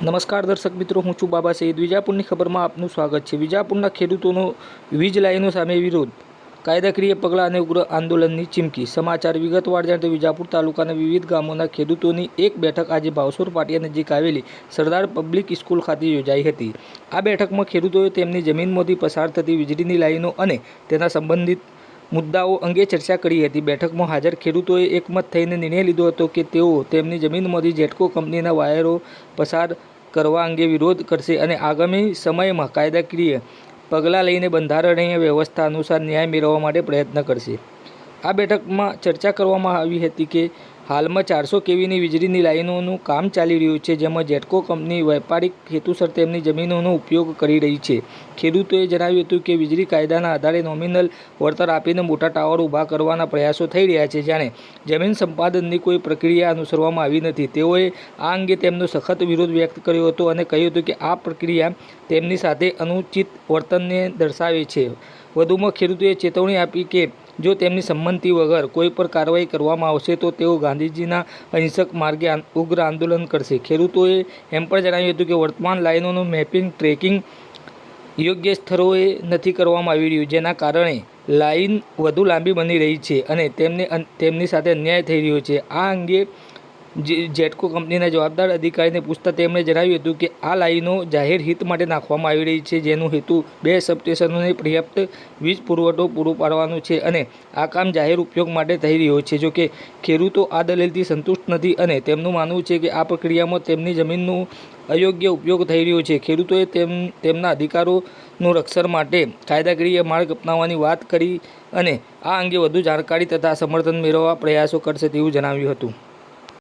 નમસ્કાર દર્શક મિત્રો, હું છું બાબા સઈદ. વિજાપુરની ખબરમાં આપનું સ્વાગત છે. વિજાપુરના ખેડૂતોનો વીજ લાઈનો સામે વિરોધ. કાયદાકીય પગલાં અને ઉગ્ર આંદોલનની ચીમકી. સમાચાર વિગતવાર જાણે વિજાપુર તાલુકાના વિવિધ ગામોના ખેડૂતોની એક બેઠક આજે ભાવસોર પાટિયા નજીક આવેલી સરદાર પબ્લિક સ્કૂલ ખાતે યોજાઈ હતી. આ બેઠકમાં ખેડૂતોએ તેમની જમીનમાંથી પસાર થતી વીજળીની લાઈનો અને તેના સંબંધિત મુદ્દાઓ અંગે ચર્ચા કરી હતી. બેઠકમાં હાજર ખેડૂતોએ એકમત થઈને નિર્ણય લીધો હતો કે તેઓ તેમની જમીનમાંથી જેટકો કંપનીના વાયરો પસાર કરવા અંગે વિરોધ કરશે અને આગામી સમયમાં કાયદાકીય પગલાં લઈને બંધારણીય વ્યવસ્થા અનુસાર ન્યાય મેળવવા માટે પ્રયત્ન કરશે. આ બેઠકમાં ચર્ચા કરવામાં આવી હતી કે હાલમાં ચારસો કેવીની વીજળીની લાઇનોનું કામ ચાલી રહ્યું છે, જેમાં જેટકો કંપની વેપારિક હેતુસર તેમની જમીનોનો ઉપયોગ કરી રહી છે. ખેડૂતોએ જણાવ્યું હતું કે વીજળી કાયદાના આધારે નોમિનલ વળતર આપીને મોટા ટાવર ઊભા કરવાના પ્રયાસો થઈ રહ્યા છે. જાણે જમીન સંપાદનની કોઈ પ્રક્રિયા અનુસરવામાં આવી નથી. તેઓએ આ અંગે તેમનો સખત વિરોધ વ્યક્ત કર્યો હતો અને કહ્યું હતું કે આ પ્રક્રિયા તેમની સાથે અનુચિત વર્તનને દર્શાવે છે. વધુમાં ખેડૂતોએ ચેતવણી આપી કે જો તેમની સંમતિ વગર કોઈ પર કાર્યવાહી કરવામાં આવશે તો તેઓ ગાંધીજીના અહિંસક માર્ગે ઉગ્ર આંદોલન કરશે. ખેડૂતોએ એમ પણ જણાવ્યું હતું કે વર્તમાન લાઈનોનું મેપિંગ, ટ્રેકિંગ યોગ્ય સ્થળોએ નથી કરવામાં આવી રહ્યું, જેના કારણે લાઈન વધુ લાંબી બની રહી છે અને તેમને તેમની સાથે અન્યાય થઈ રહ્યો છે. આ અંગે જેટકો કંપનીના જવાબદાર અધિકારીને પૂછતા તેમણે જણાવ્યું હતું કે આ લાઈનો જાહેર હિત માટે નાખવામાં આવી રહી છે, જેનો હેતુ બે સબસ્ટેશનોને પર્યાપ્ત વીજ પુરવઠો પૂરો પાડવાનો છે અને આ કામ જાહેર ઉપયોગ માટે થઈ રહ્યો છે. જોકે ખેડૂતો આ દલીલથી સંતુષ્ટ નથી અને તેમનું માનવું છે કે આ પ્રક્રિયામાં તેમની જમીનનું અયોગ્ય ઉપયોગ થઈ રહ્યો છે. ખેડૂતોએ તેમ, તેમના અધિકારોનું રક્ષણ માટે કાયદાકીય માર્ગ અપનાવવાની વાત કરી અને આ અંગે વધુ જાણકારી તથા સમર્થન મેળવવા પ્રયાસો કરશે તેવું જણાવ્યું હતું.